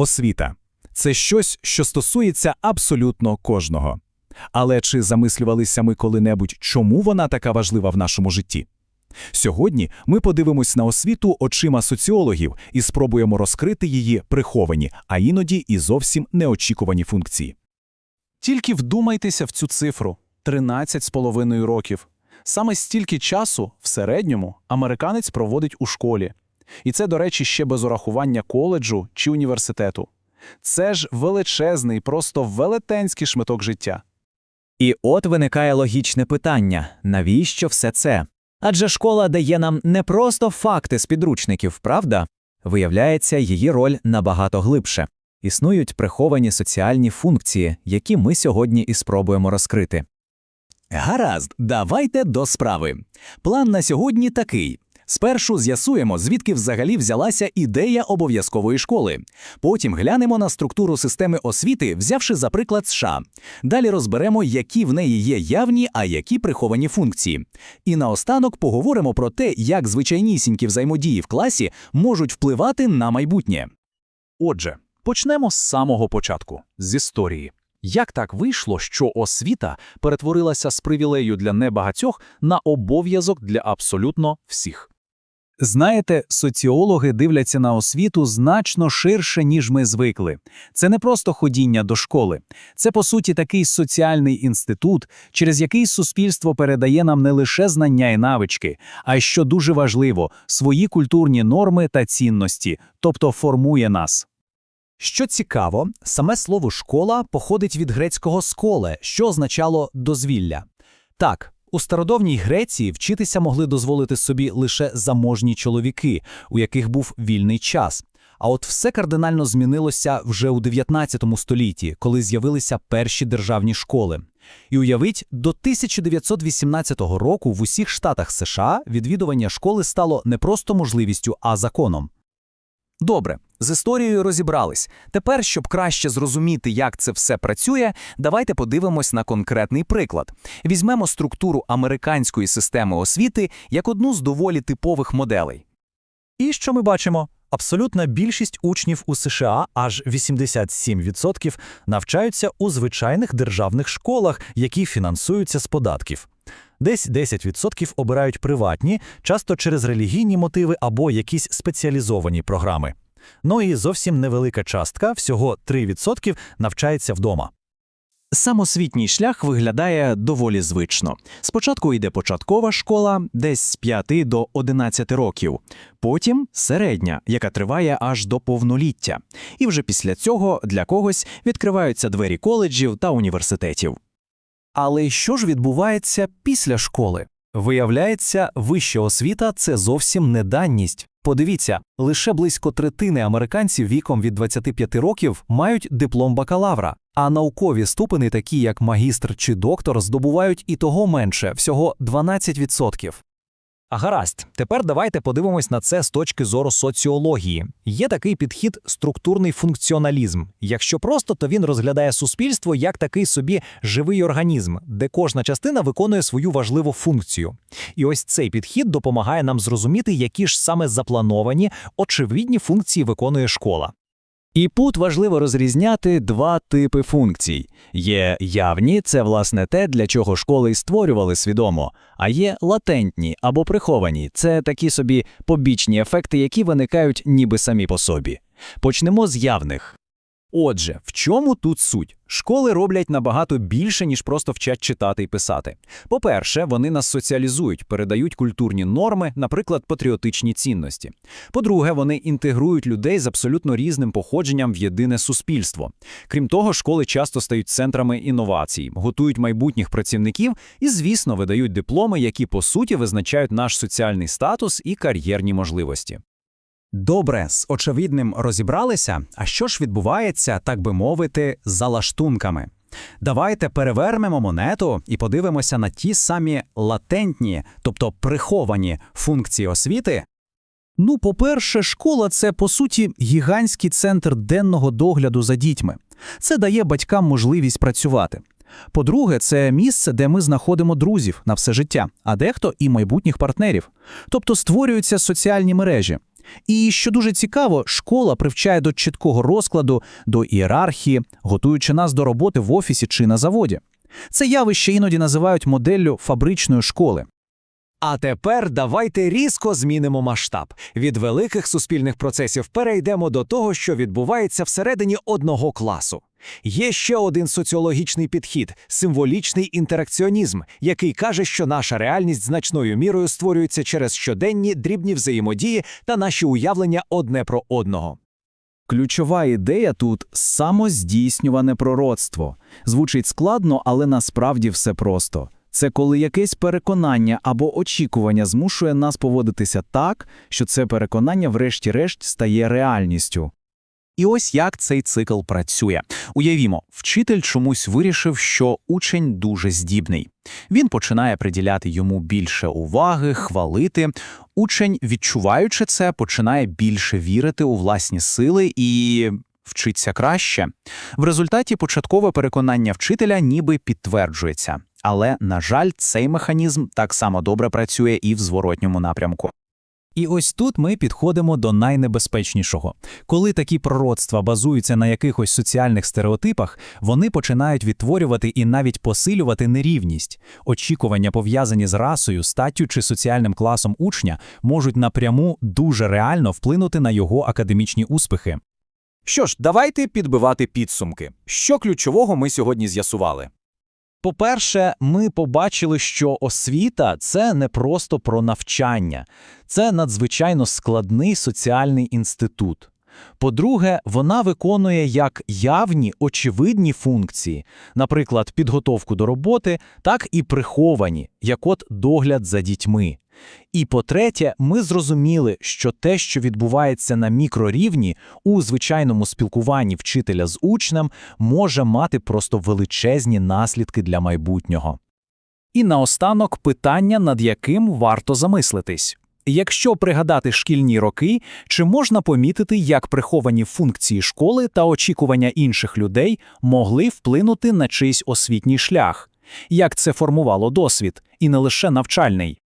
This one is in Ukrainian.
Освіта це щось, що стосується абсолютно кожного. Але чи замислювалися ми коли-небудь, чому вона така важлива в нашому житті? Сьогодні ми подивимось на освіту очима соціологів і спробуємо розкрити її приховані, а іноді і зовсім неочікувані функції. Тільки вдумайтеся в цю цифру 13,5 років. Саме стільки часу в середньому американець проводить у школі. І це, до речі, ще без урахування коледжу чи університету. Це ж величезний, просто велетенський шматок життя. І от виникає логічне питання: навіщо все це? Адже школа дає нам не просто факти з підручників, правда? Виявляється, її роль набагато глибше. Існують приховані соціальні функції, які ми сьогодні і спробуємо розкрити. Гаразд, давайте до справи. План на сьогодні такий. Спершу з'ясуємо, звідки взагалі взялася ідея обов'язкової школи. Потім глянемо на структуру системи освіти, взявши за приклад США. Далі розберемо, які в неї є явні, а які приховані функції. І наостанок поговоримо про те, як звичайнісінькі взаємодії в класі можуть впливати на майбутнє. Отже, почнемо з самого початку, з історії. Як так вийшло, що освіта перетворилася з привілею для небагатьох на обов'язок для абсолютно всіх? Знаєте, соціологи дивляться на освіту значно ширше, ніж ми звикли. Це не просто ходіння до школи, це по суті такий соціальний інститут, через який суспільство передає нам не лише знання і навички, а й що дуже важливо, свої культурні норми та цінності, тобто формує нас. Що цікаво, саме слово школа походить від грецького сколе, що означало дозвілля. Так, у стародавній Греції вчитися могли дозволити собі лише заможні чоловіки, у яких був вільний час. А от все кардинально змінилося вже у 19 столітті, коли з'явилися перші державні школи. І уявіть, до 1918 року в усіх штатах США відвідування школи стало не просто можливістю, а законом. Добре, з історією розібрались. Тепер, щоб краще зрозуміти, як це все працює, давайте подивимось на конкретний приклад. Візьмемо структуру американської системи освіти як одну з доволі типових моделей. І що ми бачимо? Абсолютна більшість учнів у США, аж 87%, навчаються у звичайних державних школах, які фінансуються з податків. Десь 10% обирають приватні, часто через релігійні мотиви або якісь спеціалізовані програми. Ну і зовсім невелика частка, всього 3%, навчається вдома. Самосвітній шлях виглядає доволі звично. Спочатку йде початкова школа, десь з 5 до 11 років, потім середня, яка триває аж до повноліття. І вже після цього для когось відкриваються двері коледжів та університетів. Але що ж відбувається після школи? Виявляється, вища освіта це зовсім не данність. Подивіться, лише близько третини американців віком від 25 років мають диплом бакалавра, а наукові ступени, такі як магістр чи доктор, здобувають і того менше всього 12%. А гаразд, тепер давайте подивимось на це з точки зору соціології. Є такий підхід структурний функціоналізм. Якщо просто, то він розглядає суспільство як такий собі живий організм, де кожна частина виконує свою важливу функцію. І ось цей підхід допомагає нам зрозуміти, які ж саме заплановані, очевидні функції виконує школа. І тут важливо розрізняти два типи функцій: є явні, це власне те, для чого школи й створювали свідомо, а є латентні або приховані це такі собі побічні ефекти, які виникають ніби самі по собі. Почнемо з явних. Отже, в чому тут суть? Школи роблять набагато більше, ніж просто вчать читати і писати. По-перше, вони нас соціалізують, передають культурні норми, наприклад, патріотичні цінності. По-друге, вони інтегрують людей з абсолютно різним походженням в єдине суспільство. Крім того, школи часто стають центрами інновацій, готують майбутніх працівників і, звісно, видають дипломи, які по суті визначають наш соціальний статус і кар'єрні можливості. Добре, з очевидним розібралися. А що ж відбувається, так би мовити, за лаштунками? Давайте перевернемо монету і подивимося на ті самі латентні, тобто приховані функції освіти. Ну, по-перше, школа це по суті гігантський центр денного догляду за дітьми. Це дає батькам можливість працювати. По-друге, це місце, де ми знаходимо друзів на все життя, а дехто і майбутніх партнерів. Тобто створюються соціальні мережі. І що дуже цікаво, школа привчає до чіткого розкладу, до ієрархії, готуючи нас до роботи в офісі чи на заводі. Це явище іноді називають моделлю фабричної школи. А тепер давайте різко змінимо масштаб. Від великих суспільних процесів перейдемо до того, що відбувається всередині одного класу. Є ще один соціологічний підхід символічний інтеракціонізм, який каже, що наша реальність значною мірою створюється через щоденні дрібні взаємодії та наші уявлення одне про одного. Ключова ідея тут самоздійснюване пророцтво. Звучить складно, але насправді все просто. Це коли якесь переконання або очікування змушує нас поводитися так, що це переконання врешті-решт стає реальністю. І ось як цей цикл працює. Уявімо, вчитель чомусь вирішив, що учень дуже здібний. Він починає приділяти йому більше уваги, хвалити. Учень, відчуваючи це, починає більше вірити у власні сили і вчиться краще. В результаті початкове переконання вчителя ніби підтверджується. Але, на жаль, цей механізм так само добре працює і в зворотньому напрямку. І ось тут ми підходимо до найнебезпечнішого. Коли такі пророцтва базуються на якихось соціальних стереотипах, вони починають відтворювати і навіть посилювати нерівність. Очікування, пов'язані з расою, статтю чи соціальним класом учня, можуть напряму дуже реально вплинути на його академічні успіхи. Що ж, давайте підбивати підсумки. Що ключового ми сьогодні з'ясували? По-перше, ми побачили, що освіта це не просто про навчання, це надзвичайно складний соціальний інститут. По-друге, вона виконує як явні очевидні функції, наприклад, підготовку до роботи, так і приховані, як от догляд за дітьми. І по-третє, ми зрозуміли, що те, що відбувається на мікрорівні у звичайному спілкуванні вчителя з учнем, може мати просто величезні наслідки для майбутнього. І наостанок питання, над яким варто замислитись. Якщо пригадати шкільні роки, чи можна помітити, як приховані функції школи та очікування інших людей могли вплинути на чийсь освітній шлях? Як це формувало досвід, і не лише навчальний?